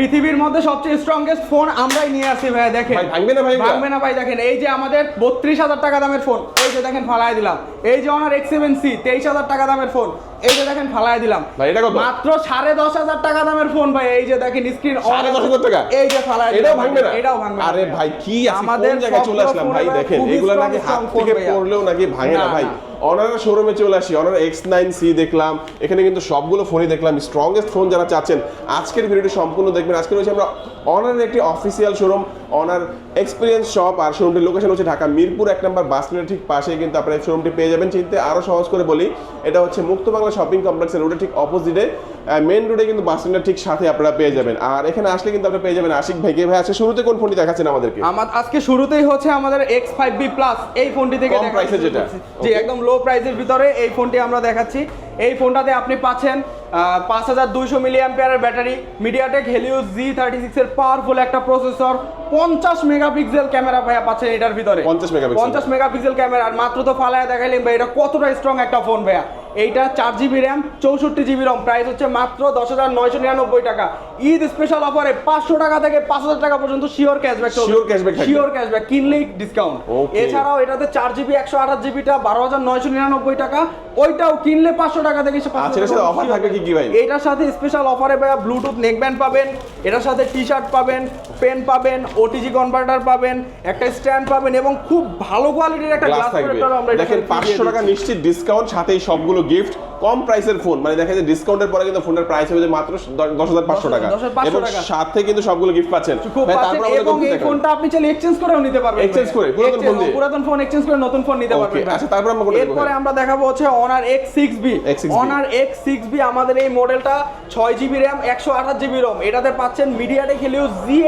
পৃথিবীর মধ্যে সবচেয়ে স্ট্রংগেস্ট ফোন আমরাই নিয়ে আসি ভাই দেখেন। ভাঙবে না ভাই ভাঙবে না ভাই দেখেন এই যে আমাদের বত্রিশ হাজার টাকা দামের ফোন এই যে দেখেন ফালাই দিলাম। এই যে অনার এক্স সেভেন সি তেইশ হাজার টাকা দামের ফোন এই যে দেখেন ফালাই দিলাম। ভাই, এটা কত? মাত্র সাড়ে দশ হাজার টাকা দামের ফোন ভাই এই যে দেখেন স্ক্রিন সাড়ে দশ হাজার টাকা? এই যে ফালাই এটাও ভাঙবে না? এটাও ভাঙবে আরে ভাই। কি আমাদের জায়গায় চলে আসলাম? ভাই দেখেন এগুলো নাকি হাত থেকে। পড়লেও নাকি ভাঙে না, ভাই। না। অনারের শোরুমে চলে আসি, অনার এক্স নাইন সি দেখলাম, এখানে কিন্তু সবগুলো ফোনই দেখলাম স্ট্রংগেস্ট ফোন যারা চাচ্ছেন, আজকের ভিডিওটি সম্পূর্ণ দেখবেন আজকে রয়েছে আমরা অনারের একটি official showroom Honor experience shop আর শোরুমটির লোকেশন হচ্ছে ঢাকা মিরপুর এক নম্বর বাস স্ট্যান্ডের ঠিক পাশে কিন্তু আপনারা এই শোরুমটি পেয়ে যাবেন। চিনতে আরও সহজ করে বলি এটা হচ্ছে মুক্ত বাংলা শপিং কমপ্লেক্সের রোডে ঠিক অপোজিটে মেন রোডে কিন্তু বাস স্ট্যান্ডের ঠিক সাথে আপনারা পেয়ে যাবেন। আর এখানে আসলে কিন্তু আপনারা পেয়ে যাবেন আশিক ভাইকে ভাই আছে শুরুতে কোন ফোনটি দেখাচ্ছেন আমাদেরকে? আমার আজকে শুরুতেই হচ্ছে আমাদের এক্স ফাইভ বি প্লাস এই ফোনটি থেকে কম শুরু যেটা। জি একদম লো প্রাইসের ভিতরে এই ফোনটি আমরা দেখাচ্ছি। এই ফোনটাতে আপনি পাচ্ছেন পাঁচ হাজার দুইশো মিলি অ্যাম্পিয়ারের battery MediaTek Helio G thirty সিক্সের পাওয়ারফুল একটা প্রসেসর পঞ্চাশ মেগাপিক্সেল ক্যামেরা ভাইয়া পাচ্ছেন এটার ভিতরে 50 মেগাপিক্সেল। পঞ্চাশ মেগাপিক্সেল ক্যামেরা আর মাত্র তো ফালায় দেখাইলেন ভাই এটা কতটা স্ট্রং একটা ফোন ভাইয়া এইটা চার জিবি র্যাম চৌষট্টি জিবি রম প্রাইস হচ্ছে মাত্র দশ হাজার নয়শো নিরানব্বই টাকা। ঈদ স্পেশাল অফারে পাঁচশো টাকা থেকে পাঁচ হাজার টাকা পর্যন্ত শিওর ক্যাশব্যাক cashback থাকবে। শিওর ক্যাশব্যাক কিনলেই ডিসকাউন্ট এছাড়াও এটাতে চার জিবি একশো আঠাশ জিবিটা বারো হাজার নয়শো নিরানব্বই টাকা। ওইটাও কিনলে পাঁচশো টাকা থেকে 500 আচ্ছা, থাকবে কি কি ভাই? এটার সাথে স্পেশাল অফারে ভাইয়া ব্লুটুথ নেকব্যান্ড পাবেন এটার সাথে টি শার্ট পাবেন পেন পাবেন ওটিজি কনভার্টার পাবেন একটা স্ট্যান্ড পাবেন এবং খুব ভালো কোয়ালিটির একটা গ্লাস থাকবে। দেখেন পাঁচশো টাকা নিশ্চিত ডিসকাউন্ট সাথে এই সবগুলো গিফট কম প্রাইসের ফোন মানে দেখা যায় ডিসকাউন্টের পরে কিন্তু ফোনের প্রাইস হবে মাত্র দশ হাজার পাঁচশো টাকা। এবং সাথে কিন্তু সবগুলো গিফট পাচ্ছেন। এবং এই ফোনটা আপনি চাইলে এক্সচেঞ্জ করেও নিতে পারবেন Exchange করে, পুরাতন ফোন দিয়ে? পুরাতন ফোন এক্সচেঞ্জ করে নতুন ফোন নিতে পারবেন আচ্ছা, তারপর আমরা এরপরে আমরা দেখাবো হচ্ছে Honor X six B X6B Honor X six B আমাদের এই মডেলটা ছয় জিবি র্যাম একশো আঠাশ জিবি রোম এটাতে পাচ্ছেন মিডিয়াটেক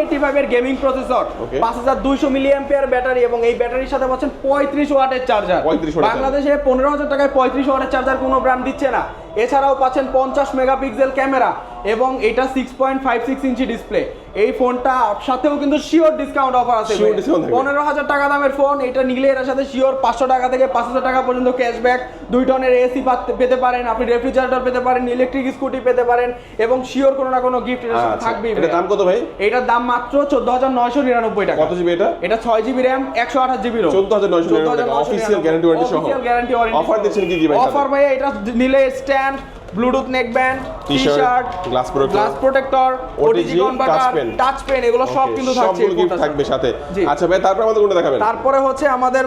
এইটি ফাইভ এর গেমিং প্রসেসর Okay. পাঁচ হাজার দুইশো মিলি অ্যাম্পিয়ার ব্যাটারি এবং এই ব্যাটারির সাথে পাচ্ছেন পঁয়ত্রিশ ওয়াটের চার্জার 35 বাংলাদেশে পনেরো হাজার টাকায় পঁয়ত্রিশ ওয়াটের চার্জার কোনো ব্র্যান্ড দিচ্ছে না। এছাড়াও পাচ্ছেন পঞ্চাশ মেগাপিক্সেল ক্যামেরা। এবং এটা six point five six inch display এই ফোনটা সাথেও কিন্তু শিওর ডিসকাউন্ট অফার আছে থাকবে। পনেরো হাজার টাকা দামের ফোন এটা নিলে এর সাথে শিওর পাঁচশো টাকা থেকে পাঁচ হাজার টাকা পর্যন্ত ক্যাশব্যাক দুই টনের এসি পেতে পারেন আপনি রেফ্রিজারেটর পেতে পারেন ইলেকট্রিক স্কুটি পেতে পারেন এবং শিওর কোনো না কোনো গিফট এর সাথে আচ্ছা, থাকবেই এটার দাম কত ভাই? এটার দাম মাত্র চোদ্দ হাজার নয়শো নিরানব্বই টাকা। কত জিবি এটা? এটা ছয় জিবি র্যাম একশো আঠাশ জিবি রোম 14,999 টাকা, official guarantee warranty সহ। অফিসিয়াল গ্যারান্টি ওয়ারেন্টি Offer দিচ্ছেন কি কি ভাই অফার ভাই এটা নিলে stand Bluetooth neck band T shirt glass protector, glass protector OTG converter touch pen এগুলো সব কিন্তু থাকছে গিফট থাকবে সাথে। আচ্ছা ভাই তারপর আমাদের কোনটা দেখাবেন? তারপরে হচ্ছে আমাদের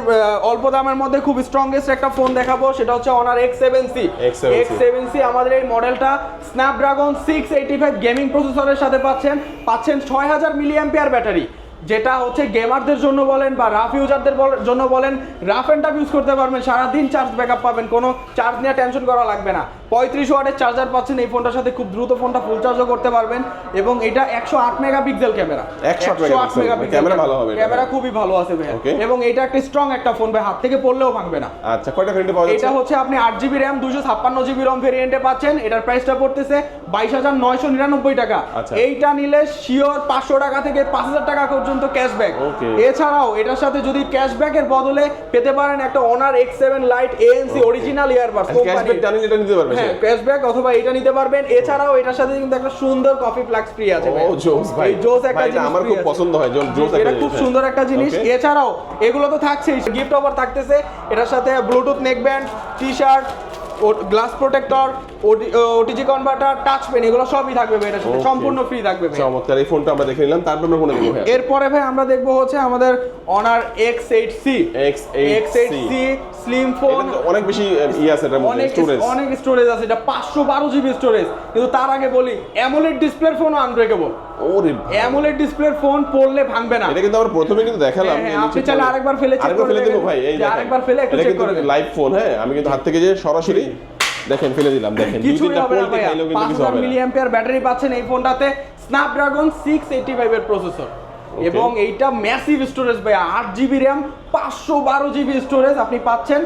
অল্প দামের মধ্যে খুব স্ট্রংগেস্ট একটা ফোন দেখাবো সেটা হচ্ছে Honor X seven C X7C X seven C আমাদের এই মডেলটা Snapdragon six eighty five gaming প্রসেসরের সাথে পাচ্ছেন পাচ্ছেন ছয় হাজার মিলি ব্যাটারি যেটা হচ্ছে গেমারদের জন্য বলেন বা রাফ ইউজারদের জন্য বলেন রাফ অ্যান্ড টাফ ইউজ করতে পারবেন সারাদিন চার্জ ব্যাকআপ পাবেন কোনো চার্জ নিয়ে টেনশন করা লাগবে না। পঁয়ত্রিশ ওয়াটের চার্জার পাচ্ছেন এই ফোনটার সাথে খুব দ্রুত ফোনটা ফুল চার্জও করতে পারবেন এবং এটা একশো আট মেগাপিক্সেল ক্যামেরা 108 megapixel, ক্যামেরা ভালো হবে ক্যামেরা খুবই ভালো আছে ভাই এবং এটা একটা স্ট্রং একটা ফোন ভাই হাত থেকে পড়লেও ভাঙবে না। আচ্ছা কয়টা ভেরিয়েন্টে পাওয়া যাচ্ছে? এটা হচ্ছে আপনি আট জিবি র্যাম দুশো ছাপ্পান্ন জিবি রম ভেরিয়েন্টে পাচ্ছেন এটার প্রাইসটা পড়তেছে বাইশ হাজার নয়শো নিরানব্বই টাকা। আচ্ছা। এইটা নিলে শিওর পাঁচশো টাকা থেকে পাঁচ হাজার টাকা পর্যন্ত ক্যাশব্যাক এছাড়াও এটার সাথে যদি ক্যাশব্যাকের বদলে পেতে পারেন একটা Honor X seven lite ANC original earbuds cashback জানেন এটা নিতে পারবে হ্যাঁ ক্যাশব্যাক অথবা এটা নিতে পারবেন। এছাড়াও এটার সাথে কিন্তু একটা সুন্দর কফি ফ্লাক্স ফ্রি আছে ও জোস ভাই। জোস একটা জিনিস আমার খুব পছন্দ হয় জোস এটা খুব সুন্দর একটা জিনিস। এছাড়াও এগুলো তো থাকছেই গিফট অফার থাকতেছে। এটার সাথে Bluetooth neck band T shirt glass protector OTG converter touch pen এগুলো সবই থাকবে ভাই সাথে সম্পূর্ণ ফ্রি থাকবে ভাই। চমৎকার এই ফোনটা আমরা দেখে নিলাম তারপর আমরা কোনটা দেখব ভাই। এরপরে ভাই আমরা দেখব হচ্ছে আমাদের Honor X eight C X8C X eight C slim phone অনেক বেশি ই আছে এটার মধ্যে অনেক স্টোরেজ অনেক স্টোরেজ আছে এটা পাঁচশো বারো জিবি স্টোরেজ কিন্তু তার আগে বলি অ্যামোলেড ডিসপ্লের ফোন আনব্রেকেবল ওরে। অ্যামোলেড ডিসপ্লের ফোন পড়লে ভাঙবে না। এটা কিন্তু আমরা প্রথমে কিন্তু দেখালাম হ্যাঁ, হ্যাঁ, আপনি চাইলে আরেকবার ফেলে আরেকবার করে ফেলে দেবো ভাই এই দেখেন। আরেকবার ফেলে একটু কিন্তু করে। লাইভ ফোন হ্যাঁ আমি কিন্তু হাত থেকে যে সরাসরি দেখেন ফেলে দিলাম দেখেন। দুই তিনটা পোল্টে খাইলেও কিন্তু কিছু হবে না। অ্যাম্পিয়ার ব্যাটারি পাচ্ছেন এই ফোনটাতে স্ন্যাপড্রাগন সিক্স এইটি ফাইভের প্রসেসর এবং এইটা ম্যাসিভ স্টোরেজ ভাইয়া আট জিবি র্যাম পাঁচশো বারো জিবি স্টোরেজ আপনি পাচ্ছেন।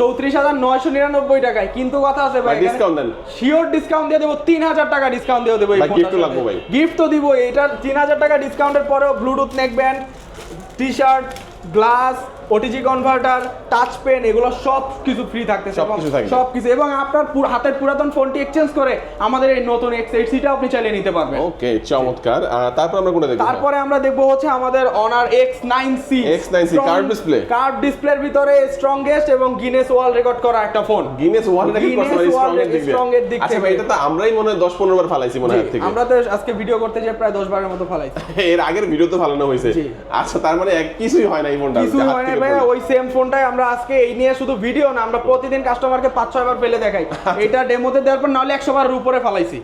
চৌত্রিশ হাজার নয়শো নিরানব্বই টাকায়। কিন্তু কথা আছে ভাই ডিসকাউন্ট দেন। শিওর ডিসকাউন্ট দিয়ে দেবো তিন হাজার টাকা ডিসকাউন্ট দিয়ে দেবো ভাই, তো লাগবে ভাই। গিফট তো দিব এটার তিন হাজার টাকা ডিসকাউন্টের পরেও Bluetooth neck band T shirt glass OTG converter touch pen এগুলো সব কিছু ফ্রি থাকতেছে এবং সবকিছু থাকবে। সব কিছু এবং আপনার পুর- হাতের পুরাতন ফোনটি এক্সচেঞ্জ করে আমাদের এই নতুন এক্স এইট সিটা আপনি চালিয়ে নিতে পারবেন। ওকে চমৎকার। তারপর আমরা কোনটা দেখব? তারপরে আমরা দেখব হচ্ছে আমাদের Honor X nine C X9C, curved display। Curve ডিসপ্লের ভিতরে স্ট্রংগেস্ট এবং গিনেস ওয়ার্ল্ড রেকর্ড করা একটা phone Guinness world record Guinness করতে পারি World স্ট্রং এর দিক আচ্ছা ভাই এটা তো আমরাই মনে হয় 10 15 বার ফালাইছি মনে হয় থেকে। আমরা তো আজকে ভিডিও করতে যে প্রায় দশ বারের মতো ফালাইছি। এর আগের ভিডিও তো ফালানো হয়েছে। আচ্ছা তার মানে এক কিছুই হয় না এই ফোনটা কিছু হয় না ভাই ওই সেম ফোনটাই আমরা আজকে এই নিয়ে শুধু ভিডিও না আমরা প্রতিদিন কাস্টমারকে পাঁচ ছয় বার ফেলে দেখাই। এটা ডেমোতে দেওয়ার পর নাহলে একশো বার উপরে ফালাইছি।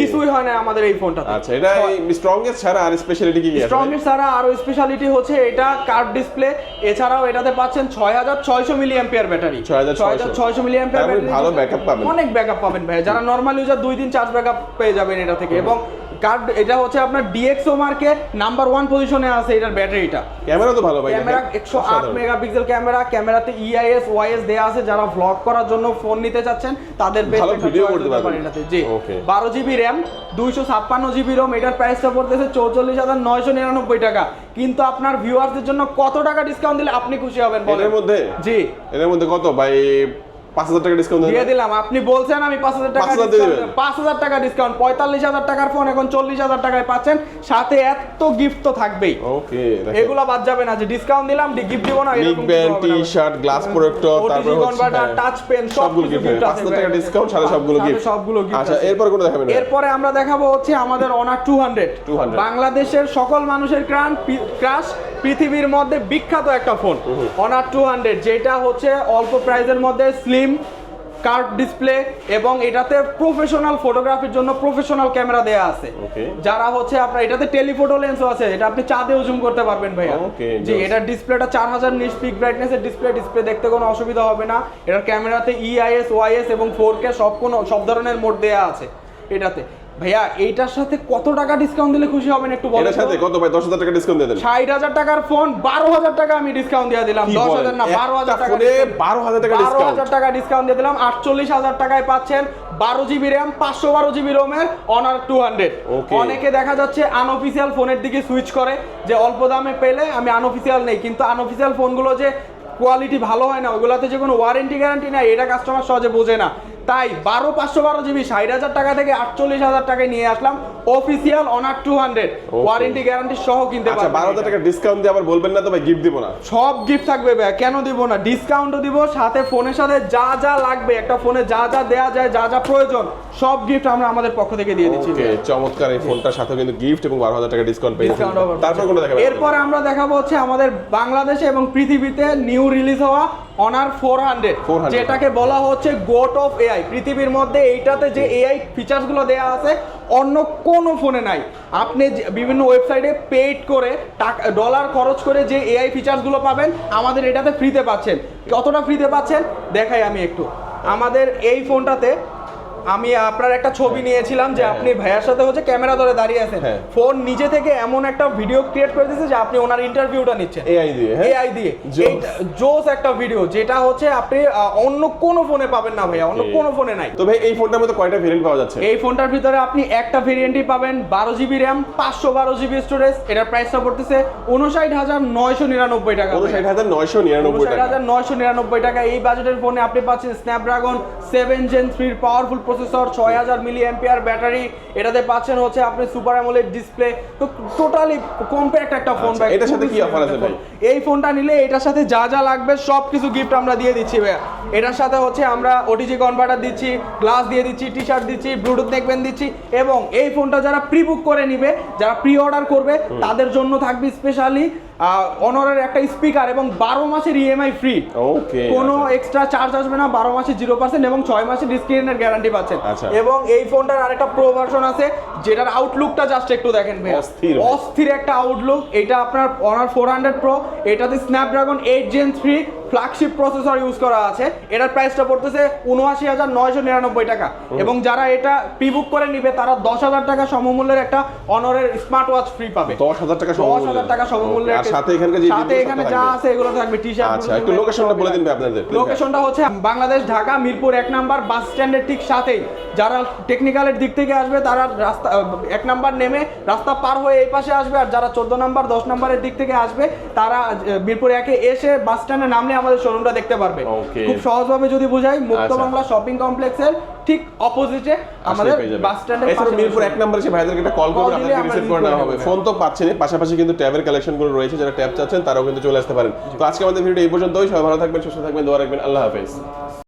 কিছুই হয় না আমাদের এই ফোনটা আচ্ছা এটা স্ট্রংগেস্ট ছাড়া আর স্পেশালিটি কি স্ট্রংগেস্ট ছাড়া আরও স্পেশালিটি হচ্ছে এটা কার্ভ ডিসপ্লে এছাড়াও এটাতে পাচ্ছেন ছয় হাজার ছয়শো মিলি অ্যাম্পিয়ার ব্যাটারি 6600 ছয়শো। মিলি অ্যাম্পিয়ার মানে ভালো backup পাবেন। অনেক ব্যাকআপ পাবেন ভাই যারা নর্মাল ইউজার দুই দিন চার্জ ব্যাকআপ পেয়ে যাবেন এটা থেকে। এবং কার্ড এটা হচ্ছে আপনার ডিএক্সও মার্কে নাম্বার ওয়ান পজিশনে আছে এটার ব্যাটারিটা। ক্যামেরা তো ভালো ভাই ক্যামেরা একশো আট মেগাপিক্সেল ক্যামেরা ক্যামেরাতে E ইআইএস ওয়াইএস দেয়া আছে যারা ভ্লগ করার জন্য ফোন নিতে চাচ্ছেন তাদের ভালো choice করতে পারবেন। এটাতে জি। বারো জিবি র্যাম দুইশো ছাপ্পান্ন জিবি রোম এটার প্রাইসটা পড়তেছে চৌচল্লিশ হাজার নয়শো নিরানব্বই টাকা। কিন্তু আপনার ভিউয়ার্সদের জন্য কত টাকা ডিসকাউন্ট দিলে আপনি খুশি হবেন এর মধ্যে? জি। এর মধ্যে কত? ভাই 5000 টাকা ডিসকাউন্ট দিয়ে দিলাম আপনি বলছেন আমি পাঁচ হাজার টাকা 5,000 দিয়ে দিবেন। পাঁচ হাজার টাকা ডিসকাউন্ট পঁয়তাল্লিশ হাজার টাকার ফোন এখন চল্লিশ হাজার টাকায় পাচ্ছেন। সাথে এত গিফট তো থাকবেই। ওকে এগুলা বাদ যাবে না যে ডিসকাউন্ট দিলাম গিফট দিব না এরকম band T shirt glass protector তারপর কনভার্টার টাচ পেন সবগুলো গিফট পাঁচশো টাকা ডিসকাউন্ট সাথে সবগুলো গিফট সবগুলো গিফট আচ্ছা এরপর দেখাবেন এরপরে আমরা দেখাবো হচ্ছে আমাদের অনার টু হান্ড্রেড 200 বাংলাদেশের সকল মানুষের ক্রান ক্রাশ পৃথিবীর মধ্যে বিখ্যাত একটা ফোন অনার টু হান্ড্রেড যেটা হচ্ছে অল্প প্রাইসের মধ্যে স্লিম কার্ভ ডিসপ্লে এবং এটাতে প্রফেশনাল ফটোগ্রাফির জন্য প্রফেশনাল ক্যামেরা দেয়া আছে। যারা হচ্ছে আপনার এটাতে টেলিফোটো লেন্সও আছে এটা আপনি চাঁদেও জুম করতে পারবেন ভাইয়া। জি nice. এটার ডিসপ্লেটা চার হাজার নিচ পিক ব্রাইটনেসের ডিসপ্লে ডিসপ্লে দেখতে কোনো অসুবিধা হবে না। এটার ক্যামেরাতে ইআইএস ওয়াইএস এবং ফোর কে সব কোনো সব ধরনের মোড দেয়া আছে এটাতে। ভাইয়া এইটার সাথে কত টাকা ডিসকাউন্ট দিলে খুশি হবেন একটু বলেন সাথে কত ভাই? 10000 টাকা ডিসকাউন্ট দিয়ে দেন। ষাট হাজার টাকার ফোন বারো হাজার টাকা আমি ডিসকাউন্ট দিয়ে দিলাম। কি দশ বলেন? হাজার না বারো হাজার একটা টাকা ফোনে 12000 টাকা discount? হাজার টাকা ডিসকাউন্ট দিয়ে দিলাম। আটচল্লিশ হাজার টাকায় পাচ্ছেন বারো জিবি র্যাম পাঁচশো বারো জিবি রোমের অনার টু হান্ড্রেড. অনেকে দেখা যাচ্ছে আনঅফিসিয়াল ফোনের দিকে সুইচ করে যে অল্প দামে পেলে আমি আনঅফিসিয়াল নেই। কিন্তু আনঅফিসিয়াল ফোনগুলো যে কোয়ালিটি ভালো হয় না ওগুলাতে যে কোনো ওয়ারেন্টি গ্যারান্টি নাই এটা কাস্টমার সহজে বোঝে না। তাই বারো পাঁচশো বারো জিবি ষাট হাজার টাকা থেকে আটচল্লিশ হাজার টাকায় নিয়ে আসলাম। Official Honor two hundred warranty guarantee সহ কিনতে আচ্ছা পারবেন 12000 টাকা ডিসকাউন্ট দিয়ে আবার বলবেন না তো ভাই গিফট দিব না। সব গিফট থাকবে ভাই কেন দিব না? ডিসকাউন্টও দিব সাথে ফোনের সাথে যা যা লাগবে একটা ফোনে যা যা দেয়া যায় যা যা প্রয়োজন সব গিফট আমরা আমাদের পক্ষ থেকে দিয়ে দিচ্ছি। চমৎকার এই ফোনটার সাথে কিন্তু গিফট এবং 12000 টাকা ডিসকাউন্ট পেয়ে যাচ্ছেন। Discount offer তারপর কোনটা এরপরে আমরা দেখাবো হচ্ছে আমাদের বাংলাদেশে এবং পৃথিবীতে নিউ রিলিজ হওয়া অনার ফোর হান্ড্রেড 400 যেটাকে বলা হচ্ছে গোট অফ এআই পৃথিবীর মধ্যে এইটাতে যে এআই ফিচার্সগুলো দেয়া আছে, অন্য কোনো ফোনে নাই। আপনি বিভিন্ন ওয়েবসাইটে পেড করে টাকা ডলার খরচ করে যে এআই ফিচার্সগুলো পাবেন, আমাদের এটাতে ফ্রিতে পাচ্ছেন। কতটা ফ্রিতে পাচ্ছেন? দেখাই আমি একটু। আমাদের এই ফোনটাতে আমি আপনার একটা ছবি নিয়েছিলাম যে হ্যাঁ, আপনি ভাইয়ার সাথে হচ্ছে ক্যামেরা ধরে দাঁড়িয়ে আছেন। হ্যাঁ। ফোন নিজে থেকে এমন একটা ভিডিও ক্রিয়েট করে দিয়েছে যে আপনি ওনার ইন্টারভিউটা নিচ্ছেন। এআই দিয়ে হ্যাঁ? এআই দিয়ে। Jokes. জোস একটা ভিডিও যেটা হচ্ছে আপনি অন্য কোনো ফোনে পাবেন না ভাইয়া অন্য. কোনো ফোনে নাই। তো ভাই এই ফোনটার মধ্যে কয়টা ভেরিয়েন্ট পাওয়া যাচ্ছে? এই ফোনটার ভিতরে আপনি একটা ভেরিয়েন্টই পাবেন বারো জিবি র্যাম পাঁচশো বারো জিবি স্টোরেজ এটার প্রাইসটা পড়তেছে উনষাট হাজার নয়শো নিরানব্বই টাকা ভাইয়া। 59999 টাকা। হাজার নয়শো নিরানব্বই টাকা। এই বাজেটের ফোনে আপনি পাচ্ছেন স্ন্যাপড্রাগন সেভেন জেন থ্রির পাওয়ারফুল প্রসেসর ছয় হাজার মিলি অ্যাম্পিয়ার ব্যাটারি এটাতে পাচ্ছেন হচ্ছে আপনি সুপার অ্যামোলেড ডিসপ্লে। তো টোটালি কম্প্যাক্ট একটা ফোন আচ্ছা, এটার সাথে কি offer আছে ভাই? এই ফোনটা নিলে এটার সাথে যা যা লাগবে সব কিছু গিফট আমরা দিয়ে দিচ্ছি ভাইয়া। এটার সাথে হচ্ছে আমরা ওটিজি কনভার্টার দিচ্ছি গ্লাস দিয়ে দিচ্ছি টি শার্ট দিচ্ছি ব্লুটুথ নেকবেন দিচ্ছি এবং এই ফোনটা যারা প্রি বুক করে নিবে যারা প্রি অর্ডার করবে তাদের জন্য থাকবে স্পেশালি অনরের একটা স্পিকার এবং বারো মাসের ইএমআই ফ্রি ওকে কোনো এক্সট্রা চার্জ আসবে না বারো মাসে জিরো পার্সেন্ট এবং ছয় মাসের স্ক্রিনের গ্যারান্টি পাচ্ছেন। আচ্ছা। এবং এই ফোনটার আরেকটা প্রো ভার্সন আছে যেটার আউটলুকটা জাস্ট একটু দেখেন ভাই অস্থির অস্থির একটা আউটলুক এটা আপনার অনার ফোর হান্ড্রেড প্রো এটাতে Snapdragon eight gen three flagship processor use করা আছে। এটার প্রাইসটা পড়তেছে উনআশি হাজার নয়শো নিরানব্বই টাকা। এবং যারা এটা প্রি বুক করে নিবে তারা দশ হাজার টাকা সমমূল্যের একটা অনরের স্মার্ট ওয়াচ ফ্রি পাবে। দশ হাজার টাকা দশ সমমূল্যের। হাজার টাকা সমমূল্যের আর সাথে এখানকার যে সাথে এখানে যা আছে এগুলো থাকবে টি শার্ট আচ্ছা একটু লোকেশনটা বলে দিন ভাই আপনাদের লোকেশনটা হচ্ছে বাংলাদেশ ঢাকা মিরপুর এক নাম্বার বাস স্ট্যান্ডের ঠিক সাথেই। যারা টেকনিক্যালের দিক থেকে আসবে তারা রাস্তা এক নাম্বার নেমে রাস্তা পার হয়ে এই পাশে আসবে। আর যারা চোদ্দ নাম্বার দশ নাম্বারের দিক থেকে আসবে তারা মিরপুর একে এসে বাস স্ট্যান্ডে নামলে আমাদের শোরুমটা দেখতে পারবে. খুব সহজভাবে যদি বুঝাই মুক্ত আচ্ছা। বাংলা শপিং কমপ্লেক্সের ঠিক অপোজিটে আমাদের বাস স্ট্যান্ডের পাশে মিরপুর এক নম্বরে সে ভাইদেরকে একটা কল করে করবেন আপনাদেরকে রিসিভ করে নেওয়া হবে। ফোন তো পাচ্ছেন পাশাপাশি কিন্তু ট্যাবের কালেকশনগুলো রয়েছে যারা ট্যাব চাচ্ছেন তারাও কিন্তু চলে আসতে পারেন। তো আজকে আমাদের ভিডিও এই পর্যন্তই সবাই ভালো থাকবেন সুস্থ থাকবেন দোয়া রাখবেন আল্লাহ হাফেজ।